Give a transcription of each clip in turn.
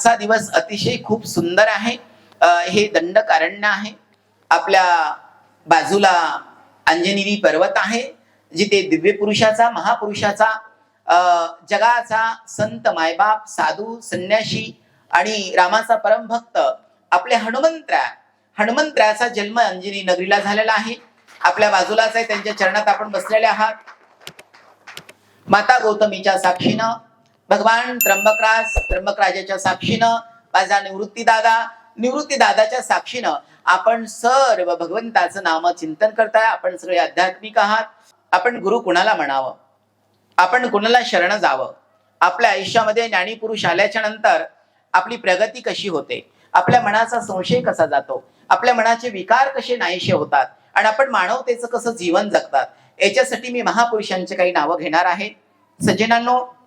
आजचा दिवस अतिशय खूप सुंदर आहे. हे दंडकारण्य आहे. आपल्या बाजूला अंजनेरी पर्वत आहे जिथे दिव्य पुरुषाचा महापुरुषाचा जगाचा संत मायबाप साधू संन्याशी आणि रामाचा परमभक्त आपले हनुमंत्र्या हनुमंत्र्याचा जन्म अंजनी नगरीला झालेला आहे. आपल्या बाजूलाच आहे त्यांच्या चरणात आपण बसलेले आहात. माता गौतमीच्या साक्षीनं भगवान त्र्यंबकराज त्र्यंबकराजाच्या साक्षीनं माझा निवृत्ती दादा निवृत्ती दादाच्या साक्षीनं आपण सर्व भगवंताचं नाम चिंतन करताय आपण सगळे आध्यात्मिक आहात. आपण गुरु कुणाला म्हणावं? आपण कुणाला शरण जावं? आपल्या आयुष्यामध्ये ज्ञानी पुरुष आल्याच्यानंतर आपली प्रगती कशी होते? आपल्या मनाचा संशय कसा जातो? आपल्या मनाचे विकार कसे नाहीशे होतात? आणि आपण मानवतेचं कसं जीवन जगतात? याच्यासाठी मी महापुरुषांचे काही नावं घेणार आहे. सज्जनांनो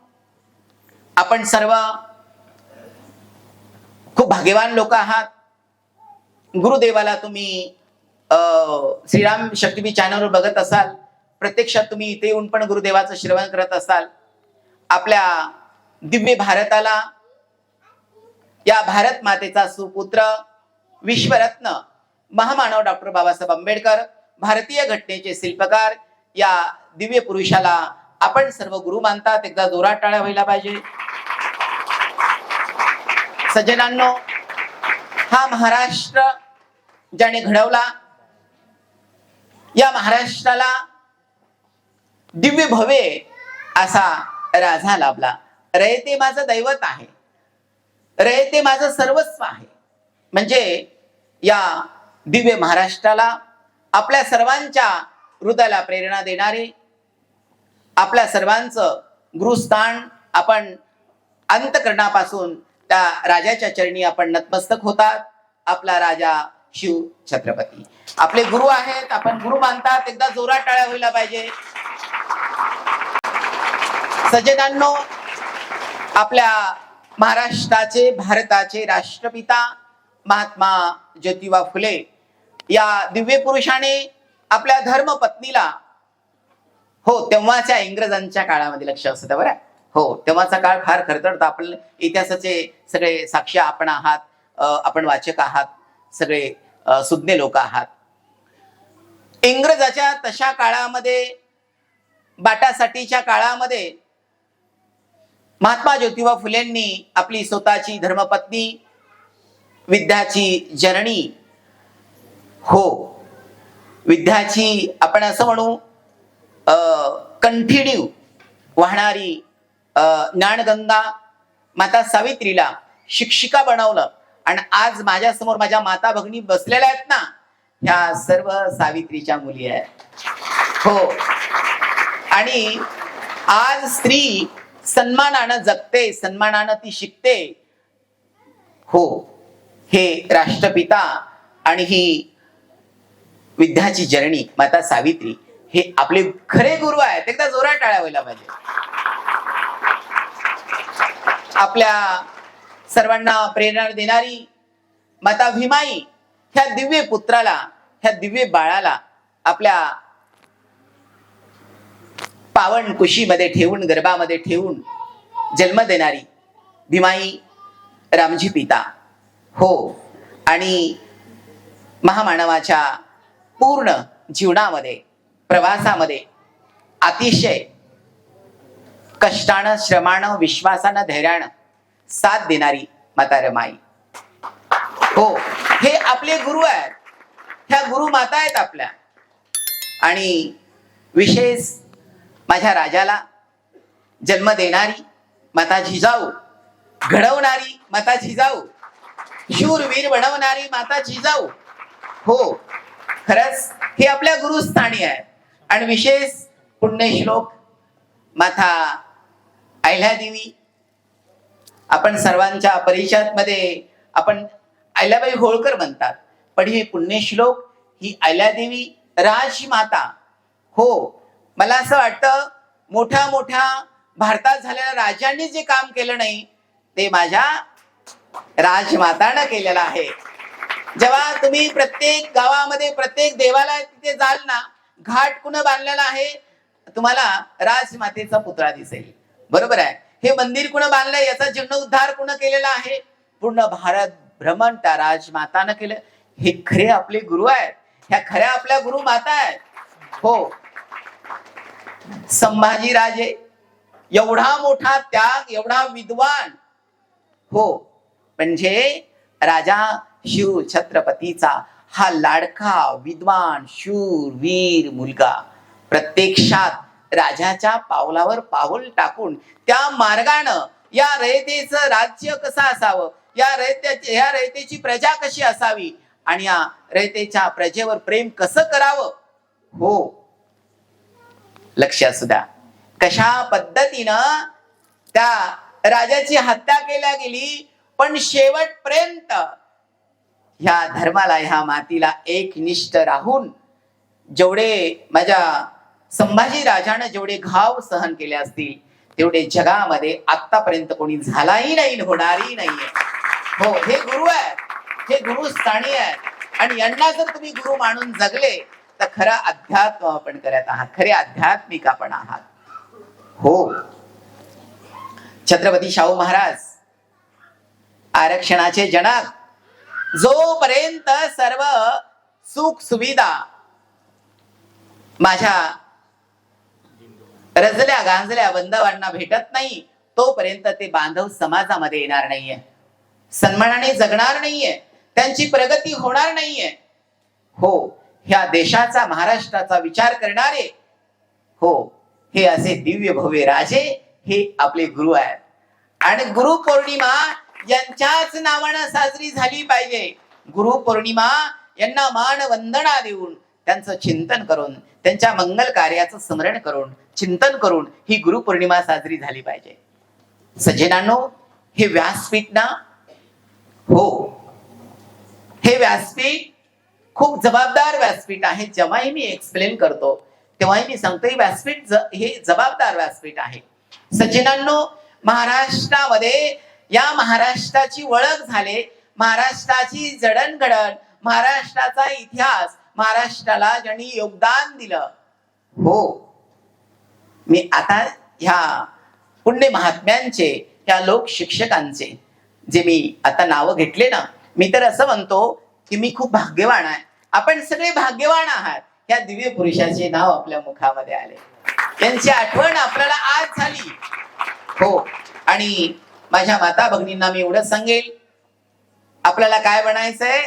आपण सर्व खूप भाग्यवान लोक आहात. गुरुदेवाला तुम्ही अं, श्रीराम शक्तीबी चॅनलवर बघत असाल. प्रत्यक्षात तुम्ही इथे येऊन पण गुरुदेवाचं श्रवण करत असाल. आपल्या दिव्य भारताला या भारत मातेचा सुपुत्र विश्वरत्न महामानव डॉक्टर बाबासाहेब आंबेडकर भारतीय घटनेचे शिल्पकार या दिव्य पुरुषाला आपण सर्व गुरु मानतात. एकदा जोरात टाळ्या व्हायला पाहिजे. सज्जनांनो हा महाराष्ट्र ज्याने घडवला या महाराष्ट्राला दिव्य भव्य असा राजा लाभला. रयते माझं दैवत आहे. रयते माझं सर्वस्व आहे. म्हणजे या दिव्य महाराष्ट्राला आपल्या सर्वांच्या हृदयाला प्रेरणा देणारे आपल्या सर्वांचं गुरुस्थान आपण अंतकरणापासून त्या राजाच्या चरणी आपण नतमस्तक होतात. आपला राजा शिव छत्रपती. आपले गुरु आहेत. आपण गुरु मानतात. एकदा जोरात टाळ्या व्हायला पाहिजे. सज्जनांनो आपल्या महाराष्ट्राचे भारताचे राष्ट्रपिता महात्मा ज्योतिबा फुले या दिव्य पुरुषाने आपल्या धर्मपत्नीला हो तेव्हाच्या इंग्रजांच्या काळामध्ये लक्ष असतं बरं. हो तेव्हाचा काळ फार खरतर आपण इतिहासाचे सगळे साक्ष आपण आहात आपण वाचक आहात सगळे सुज्ञ लोक आहात. इंग्रजाच्या तशा काळामध्ये बाटासाठीच्या काळामध्ये महात्मा ज्योतिबा फुलेंनी आपली स्वतःची धर्मपत्नी विद्याची जननी हो विद्याची आपण असं म्हणू कंटिन्यू वाहणारी ज्ञानगंगा माता सावित्रीला शिक्षिका बनवलं. आणि आज माझ्यासमोर माझ्या माता भगिनी बसलेल्या आहेत ना ह्या सर्व सावित्रीच्या मुली आहेत. हो. आणि आज स्त्री सन्मानानं जगते सन्मानानं ती शिकते. हो. हे राष्ट्रपिता आणि ही विद्याची जननी माता सावित्री हे आपले खरे गुरु आहेत. एकदा जोरात टाळ्या व्हायला पाहिजे. आपल्या सर्वांना प्रेरणा देणारी माता भीमाई ह्या दिव्य पुत्राला ह्या दिव्य बाळाला आपल्या पावन कुशीमध्ये ठेवून गर्भामध्ये ठेवून जन्म देणारी भीमाई रामजी पिता. हो. आणि महामानवाच्या पूर्ण जीवनामध्ये प्रवासामध्ये अतिशय कष्टानं श्रमानं विश्वासानं धैर्यानं साथ देणारी माता रमाई हो हे आपले गुरु आहेत. ह्या गुरु माता आहेत आपल्या. आणि विशेष माझ्या राजाला जन्म देणारी माता जिजाऊ घडवणारी माता जिजाऊ शूरवीर बनवणारी माता जिजाऊ हो खरंच हे आपल्या गुरुस्थानी आहे आणि विशेष पुण्यश्लोक माता अहिल्यादेवी आपण सर्वांच्या परिचयात मध्ये आपण अहिल्याबाई होळकर म्हणतात. पण हे पुण्यश्लोक ही अहिल्यादेवी राजमाता हो मला असं वाटतं मोठ्या मोठ्या भारतात झालेल्या राजांनी जे काम केलं नाही ते माझ्या राजमातानं केलेलं आहे. जेव्हा तुम्ही प्रत्येक गावामध्ये प्रत्येक देवाला तिथे जाल ना घाट कुणं बांधलेला आहे तुम्हाला राजमातेचा पुतळा दिसेल. बरोबर आहे. हे मंदिर कुणं बांधलंय? याचा जीर्णोद्धार कुणं केलेला आहे? पूर्ण भारत भ्रमण राजमातानं केलं. हे खरे आपले गुरु आहेत. ह्या खऱ्या आपल्या गुरु माता आहेत. हो. संभाजी राजे एवढा मोठा त्याग एवढा विद्वान. हो. म्हणजे राजा शिव छत्रपतीचा हा लाडका विद्वान शूर वीर मुलगा प्रत्यक्षात राजाच्या पावलावर पाऊल टाकून त्या मार्गानं या रयतेचं राज्य कसं असावं? या रयते या रयतेची प्रजा कशी असावी? आणि या रयतेच्या प्रजेवर प्रेम कसं करावं? हो. लक्ष असू द्या. कशा पद्धतीनं त्या राजाची हत्या केल्या गेली पण शेवटपर्यंत ह्या धर्माला ह्या मातीला एकनिष्ठ राहून जेवढे माझ्या संभाजी राजानं जेवढे घाव सहन केले असतील तेवढे जगामध्ये आतापर्यंत कोणी झालाही नाही होणारही नाहीये. हो हे गुरु आहेत. हे गुरु स्थानी आहेत. आणि यांना जर तुम्ही गुरु मानून जगले तर खरं अध्यात्म आपण करत आहात. खरे आध्यात्मिक आपण आहात. हो. छत्रपती शाहू महाराज आरक्षणाचे जनक जोपर्यंत सर्व सुख सुविधा माझ्या रजल्या गांजल्या बंधवांना भेटत नाही. तोपर्यंत ते बांधव समाजामध्ये येणार नाहीये. सन्मानाने जगणार नाहीये. त्यांची प्रगती होणार नाहीये. हो ह्या देशाचा महाराष्ट्राचा विचार करणारे हो हे असे दिव्य भव्य राजे हे आपले गुरु आहेत. आणि गुरु पौर्णिमा यांच्याच नावानं साजरी झाली पाहिजे. गुरु पौर्णिमा यांना मान वंदना देऊन त्यांचं चिंतन करून त्यांच्या मंगल कार्याचं स्मरण करून चिंतन करून ही गुरुपौर्णिमा साजरी झाली पाहिजे. सज्जनांनो हे व्यासपीठ ना? हो. हे व्यासपीठ खूप जबाबदार व्यासपीठ आहे. जेव्हाही मी एक्सप्लेन करतो तेव्हाही मी सांगतो हे व्यासपीठ ज- हे जबाबदार व्यासपीठ आहे. सज्जनांनो महाराष्ट्रामध्ये या महाराष्ट्राची ओळख झाले. महाराष्ट्राची जडणघडण महाराष्ट्राचा इतिहास महाराष्ट्राला ज्यांनी योगदान दिलं. हो. मी आता ह्या पुण्य महात्म्यांचे ह्या लोक शिक्षकांचे जे मी आता नावं घेतले ना मी तर असं म्हणतो की मी खूप भाग्यवान आहे. आपण सगळे भाग्यवान आहात. या दिव्य पुरुषाचे नाव आपल्या मुखामध्ये आले. त्यांची आठवण आपल्याला आज झाली. हो. आणि माझ्या माता भगिनींना मी एवढंच सांगेल. आपल्याला काय बनायचंय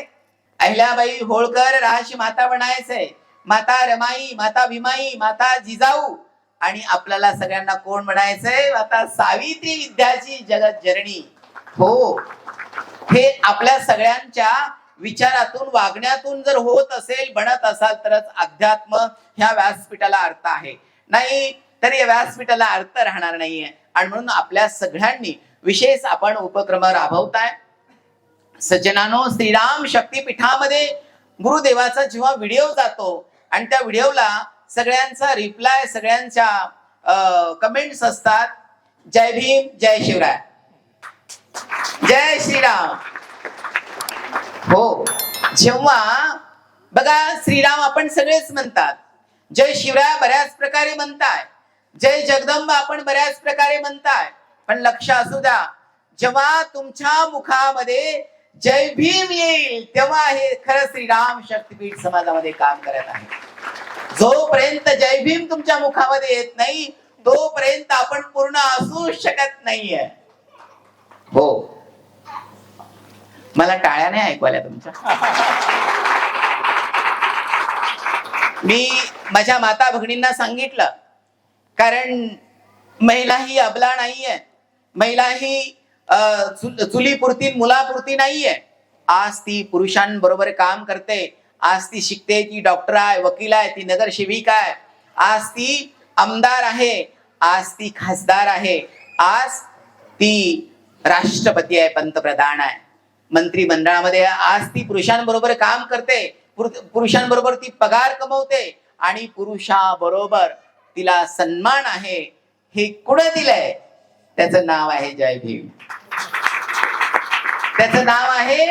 अहिल्याबाई होळकर राहाशी माता बनायचंय माता रमाई माता भीमाई माता जिजाऊ. आणि आपल्याला सगळ्यांना कोण म्हणायचंय? आता सावित्री विद्याची जगत जननी हो. हे आपल्या सगळ्यांच्या विचारातून वागण्यातून जर होत असेल बनत असाल तरच अध्यात्म ह्या व्यासपीठाला अर्थ आहे. नाही तर या व्यासपीठाला अर्थ राहणार नाहीये. आणि म्हणून आपल्या सगळ्यांनी विशेष आपण उपक्रम राबवताय. सज्जनानो श्रीराम शक्तीपीठामध्ये गुरुदेवाचा जेव्हा व्हिडिओ जातो आणि त्या व्हिडिओला सगळ्यांचा रिप्लाय सगळ्यांच्या कमेंट्स असतात जय भीम जय शिवराय. जय श्रीराम. हो जेव्हा बघा श्रीराम आपण सगळेच म्हणतात जय शिवराय बऱ्याच प्रकारे म्हणताय जय जगदंबा आपण बऱ्याच प्रकारे म्हणताय पण लक्ष असू द्या जेव्हा तुमच्या मुखामध्ये जय भीम येईल तेव्हा हे खरं श्रीराम शक्तीपीठ समाजामध्ये काम करत आहे. जोपर्यंत जय भीम तुमच्या मुखामध्ये येत नाही तोपर्यंत आपण पूर्ण असू शकत नाहीये. हो. मला टाळ्या नाही ऐकवाल्या तुमच्या? मी माझ्या माता भगिनींना सांगितलं कारण महिला ही अबला नाहीये. महिला ही अं, चु- चुलीपुरती मुलापुरती नाहीये. आज ती पुरुषांबरोबर काम करते. आज ती शिकते ती डॉक्टर आहे वकील आहे ती नगरसेविका आहे. आज ती आमदार आहे आज ती खासदार आहे. आज ती राष्ट्रपती आहे पंतप्रधान आहे. मंत्रिमंडळामध्ये आज ती पुरुषांबरोबर काम करते. पुरुषांबरोबर ती पगार कमवते. आणि पुरुषाबरोबर तिला सन्मान आहे. हे कुण दिलंय? त्याचं नाव आहे जय भीम. त्याचं नाव आहे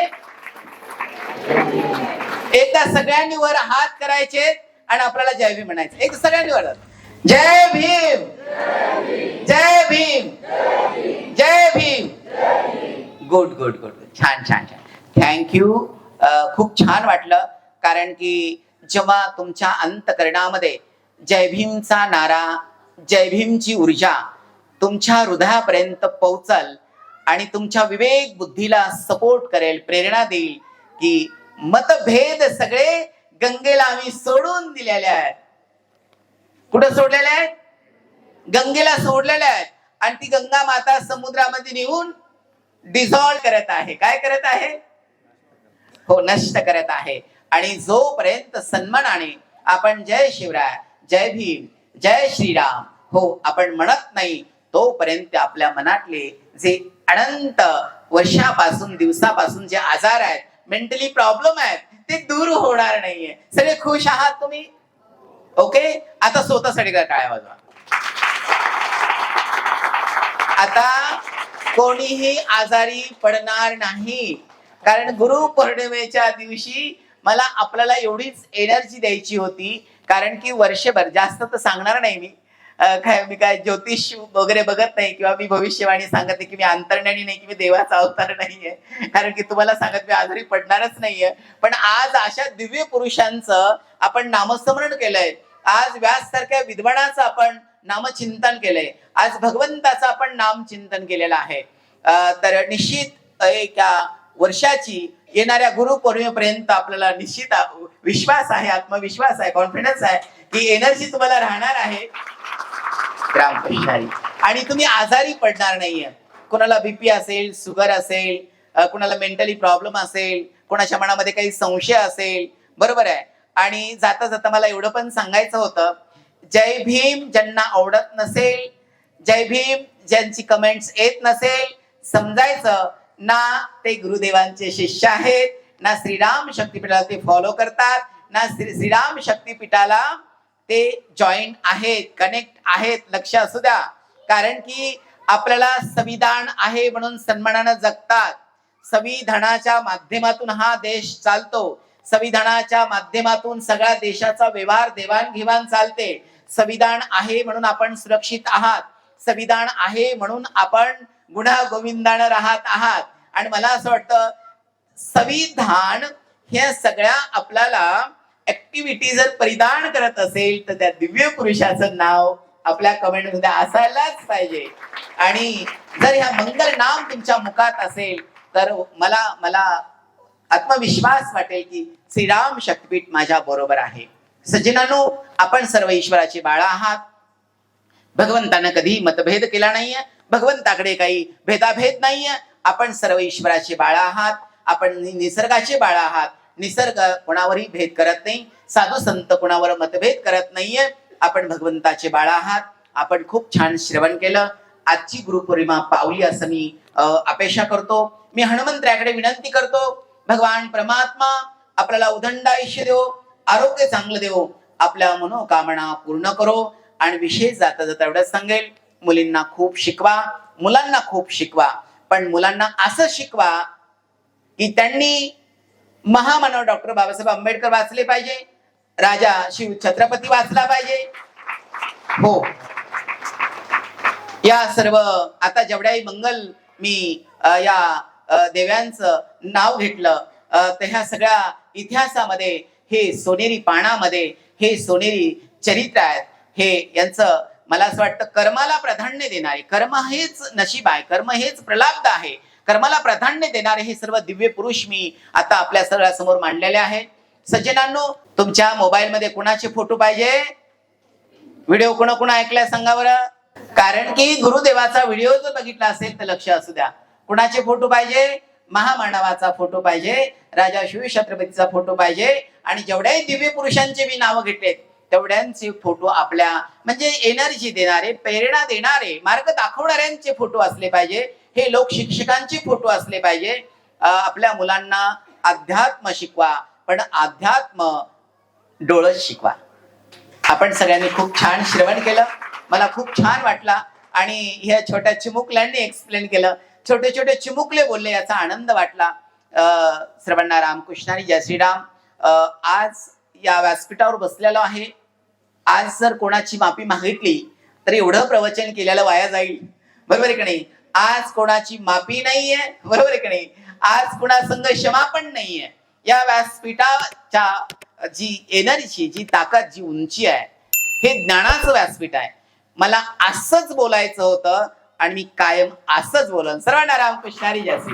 एकदा सगळ्यांनी वर हात करायचे आणि आपल्याला जय भीम म्हणायचे. एक सगळ्यांनी वर Jai Bhim. Jai Bhim. Jai Bhim. Good good good. छान छान छान. थँक्यू खूप छान वाटलं. कारण की जेव्हा तुमच्या अंतकरणामध्ये जय भीमचा नारा जय भीमची ऊर्जा तुमच्या हृदयापर्यंत पोचल आणि तुमच्या विवेक बुद्धीला सपोर्ट करेल प्रेरणा देईल की मतभेद सगळे गंगेला आम्ही सोडून दिलेले आहेत. कुठं सोडलेले आहेत? गंगेला सोडलेले आहेत. आणि ती गंगा माता समुद्रामध्ये नेऊन डिझॉल्व करत आहे. काय करत आहे? हो नष्ट करत आहे. आणि जोपर्यंत सन्मानाने आपण जय शिवराय जय भीम जय श्रीराम हो आपण म्हणत नाही तोपर्यंत आपल्या मनातले जे अनंत वर्षापासून दिवसापासून जे आजार आहेत मेंटली प्रॉब्लेम आहेत ते दूर होणार नाहीये. सगळे खुश आहात तुम्ही? ओके आता स्वतःसाठी काय वाजवा. आता कोणीही आजारी पडणार नाही. कारण गुरु पौर्णिमेच्या दिवशी मला आपल्याला एवढीच एनर्जी द्यायची होती. कारण की वर्षभर जास्त तर सांगणार नाही मी काय मी काय ज्योतिष वगैरे बघत नाही किंवा मी भविष्यवाणी सांगत नाही की मी अंतर्ज्ञानी नाही की मी देवाचा अवतार नाहीये. कारण की तुम्हाला सांगत मी आजारी पडणारच नाहीये. पण आज अशा दिव्य पुरुषांचं आपण नामस्मरण केलंय. आज व्यास सारख्या विद्वानाचं आपण नामचिंतन केलंय. आज भगवंताचं आपण नामचिंतन केलेलं आहे. तर निश्चित एका वर्षाची येणाऱ्या गुरु पौर्णिमेपर्यंत आपल्याला निश्चित विश्वास आहे आत्मविश्वास आहे कॉन्फिडन्स आहे की एनर्जी तुम्हाला राहणार आहे. रामकृष्ण आणि तुम्ही आजारी पडणार नाहीये. कोणाला बीपी असेल शुगर असेल कोणाला मेंटली प्रॉब्लेम असेल कोणाच्या मनामध्ये काही संशय असेल बरोबर आहे. आणि जाता जाता मला एवढं पण सांगायचं होतं जय भीम ज्यांना आवडत नसेल जय भीम ज्यांची कमेंट्स येत नसेल समजायचं ना ते गुरुदेवांचे शिष्य आहेत ना श्रीराम शक्तीपीठाला ते फॉलो करतात ना श्री श्रीराम शक्तीपीठाला ते जॉईंट आहेत कनेक्ट आहेत लक्ष असू द्या. कारण की आपल्याला संविधान आहे म्हणून सन्मानानं जगतात. संविधानाच्या माध्यमातून हा देश चालतो. संविधानाच्या माध्यमातून सगळ्या देशाचा व्यवहार देवाणघेवाण चालते. संविधान आहे म्हणून आपण सुरक्षित आहात. संविधान आहे म्हणून आपण गुन्हा गोविंदानं राहत आहात. आणि मला असं वाटतं संविधान ह्या सगळ्या आपल्याला ऍक्टिव्हिटी जर परिधान करत असेल तर त्या दिव्य पुरुषाचं नाव आपल्या कमेंटमध्ये असायलाच पाहिजे. आणि जर ह्या मंगल नाम तुमच्या मुखात असेल तर मला मला आत्मविश्वास वाटेल की श्रीराम शक्तीपीठ माझ्या बरोबर आहे. सज्जनानो आपण सर्व ईश्वराची बाळा आहात. भगवंतानं कधी मतभेद केला नाहीये. भगवंताकडे काही भेदाभेद नाहीये. आपण सर्व ईश्वराचे बाळा आहात. आपण निसर्गाचे बाळा आहात. निसर्ग कोणावरही भेद करत नाही साधू संत कोणावर मतभेद करत नाहीये. आपण भगवंताचे बाळा आहात. आपण खूप छान श्रवण केलं. आजची गुरुपौर्णिमा पावली असं मी अपेक्षा करतो. मी हनुमंतरायाकडे विनंती करतो. भगवान परमात्मा आपल्याला उदंड आयुष्य देव आरोग्य चांगलं देव आपल्या मनोकामना पूर्ण करो. आणि विशेष जाता जाता एवढंच सांगेल मुलींना खूप शिकवा मुलांना खूप शिकवा. पण मुलांना असं शिकवा की त्यांनी महामानव डॉक्टर बाबासाहेब आंबेडकर वाचले पाहिजे. राजा शिव छत्रपती वाचला पाहिजे. हो. या सर्व आता जेवढ्याही मंगल मी या देव्यांचं नाव घेतलं तर ह्या सगळ्या इतिहासामध्ये हे सोनेरी पानामध्ये हे सोनेरी चरित्र आहेत. हे यांचं मला असं वाटतं कर्माला प्राधान्य देणारे कर्म हेच नशीब आहे कर्म हेच प्रलाब्ध आहे. कर्माला प्राधान्य देणारे हे सर्व दिव्य पुरुष मी आता आपल्या सगळ्यासमोर मांडलेले आहेत सज्जनांनो तुमच्या मोबाईल मध्ये कुणाचे फोटो पाहिजे? व्हिडिओ कोणा कोणा ऐकलाय सांगा बरं कारण की गुरुदेवाचा व्हिडिओ जर बघितला असेल तर लक्ष असू द्या. कुणाचे फोटो पाहिजे? महामानवाचा फोटो पाहिजे. राजा शिवछत्रपतीचा फोटो पाहिजे. आणि जेवढ्याही दिव्य पुरुषांचे मी नावं घेतलेत तेवढ्यांचे फोटो आपल्या म्हणजे एनर्जी देणारे प्रेरणा देणारे मार्ग दाखवणाऱ्यांचे फोटो असले पाहिजे. हे लोक शिक्षकांचे फोटो असले पाहिजे. आपल्या मुलांना अध्यात्म शिकवा पण अध्यात्म डोळस शिकवा. आपण सगळ्यांनी खूप छान श्रवण केलं. मला खूप छान वाटला. आणि ह्या छोट्या चिमुकल्यांनी एक्सप्लेन केलं. छोटे छोटे चिमुकले बोलले याचा आनंद वाटला. अं, सर्वांना रामकृष्णारी जय श्रीराम. अं, आज या व्यासपीठावर बसलेलो आहे. आज जर कोणाची माफी मागितली तर एवढं प्रवचन केलेलं वाया जाईल. बरोबर आहे की नाही? आज कोणाची माफी नाहीये बरोबर आहे की नाही? आज कुणा क्षमा पण नाहीये. या व्यासपीठाच्या जी एनर्जी जी ताकद जी उंची आहे हे ज्ञानाचं व्यासपीठ आहे. मला असंच बोलायचं होतं आणि मी कायम असंच बोलन. सर्वांना रामकृष्णारी जय जास्त